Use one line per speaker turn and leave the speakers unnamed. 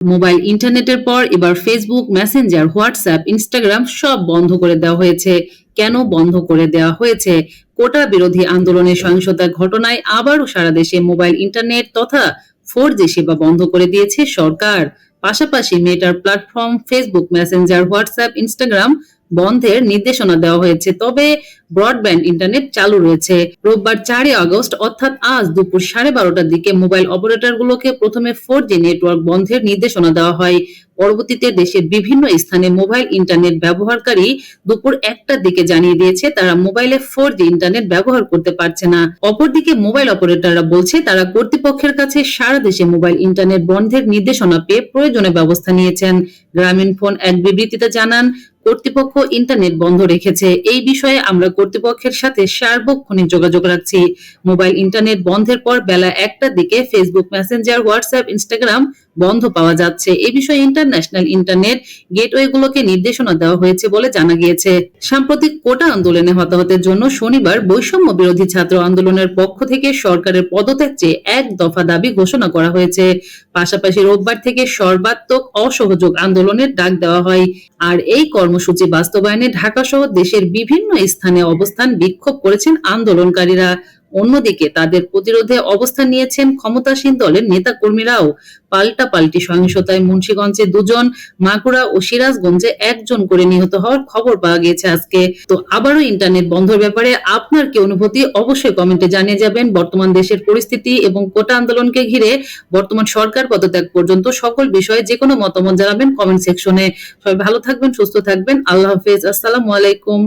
Mobile, ইন্টারনেটের পর এবার ফেসবুক মেসেঞ্জার হোয়াটসঅ্যাপ ইনস্টাগ্রাম সব বন্ধ করে দেওয়া হয়েছে। কেন বন্ধ করে দেওয়া হয়েছে? কোটা বিরোধী আন্দোলনের সহিংসতার ঘটনায় আবারও সারা দেশে মোবাইল, ইন্টারনেট তথা ফোর জি সেবা বন্ধ করে দিয়েছে সরকার। পাশাপাশি মেটার platform Facebook Messenger WhatsApp Instagram বন্ধের নির্দেশনা দেওয়া হয়েছে। তবে ব্রডব্যান্ড ইন্টারনেট চালু রয়েছে। রোববার চারই আগস্ট, অর্থাৎ আজ দুপুর সাড়ে বারোটার দিকে মোবাইল অপারেটরগুলোকে প্রথমে ফোর জি নেটওয়ার্ক বন্ধের নির্দেশনা দেওয়া হয়। পরবর্তীতে দেশের বিভিন্ন স্থানে মোবাইল ইন্টারনেট ব্যবহারকারী দুপুর একটার দিকে জানিয়ে দিয়েছে, তারা মোবাইলে ফোর জি ইন্টারনেট ব্যবহার করতে পারছে না। অপরদিকে মোবাইল অপারেটররা বলছে, তারা কর্তৃপক্ষের কাছে সারা দেশে মোবাইল ইন্টারনেট বন্ধের নির্দেশনা পেয়ে প্রয়োজনে ব্যবস্থা নিয়েছেন। গ্রামীণ ফোন এক বিবৃতিতে জানান কর্তৃপক্ষ ইন্টারনেট বন্ধ রেখেছে। এই বিষয়ে আমরা কর্তৃপক্ষের সাথে সার্বক্ষণিক যোগাযোগ রাখছি। মোবাইল ইন্টারনেট বন্ধের পর বেলা একটার দিকে ফেসবুক মেসেঞ্জার হোয়াটসঅ্যাপ ইনস্টাগ্রাম বন্ধ পাওয়া যাচ্ছে। এ বিষয়ে ইন্টারন্যাশনাল ইন্টারনেট গেটওয়েগুলোকে নির্দেশনা দেওয়া হয়েছে বলে জানা গিয়েছে। সাম্প্রতিক কোটা আন্দোলনে হতাহতের জন্য শনিবার বৈষম্য বিরোধী ছাত্র আন্দোলনের পক্ষ থেকে সরকারের পদত্যাগ চেয়ে এক দফা দাবি ঘোষণা করা হয়েছে। পাশাপাশি রোববার থেকে সর্বাত্মক অসহযোগ আন্দোলনের ডাক দেওয়া হয়। আর এই কর্মসূচি বাস্তবায়নে ঢাকা সহ দেশের বিভিন্ন স্থানে অবস্থান বিক্ষোভ করেছেন আন্দোলনকারীরা। অন্যদিকে তাদের প্রতিরোধে অবস্থান নিয়েছেন ক্ষমতাসীন দলের নেতা কর্মীরাও পাল্টা পাল্টি সহিংসতায় মুন্সিগঞ্জে দুজন, মাগুরা ও সিরাজগঞ্জে একজন করে নিহত হওয়ার খবর পাওয়া গেছে আজকে। তো আবারও ইন্টারনেট বন্ধের ব্যাপারে আপনার কি অনুভূতি? অবশ্যই কমেন্টে জানিয়ে যাবেন। বর্তমান দেশের পরিস্থিতি এবং কোটা আন্দোলনকে ঘিরে বর্তমান সরকার পদত্যাগ পর্যন্ত সকল বিষয়ে যে কোনো মতামত জানাবেন কমেন্ট সেকশনে। সবাই ভালো থাকবেন, সুস্থ থাকবেন। আল্লাহ হাফেজ। আসসালামু আলাইকুম।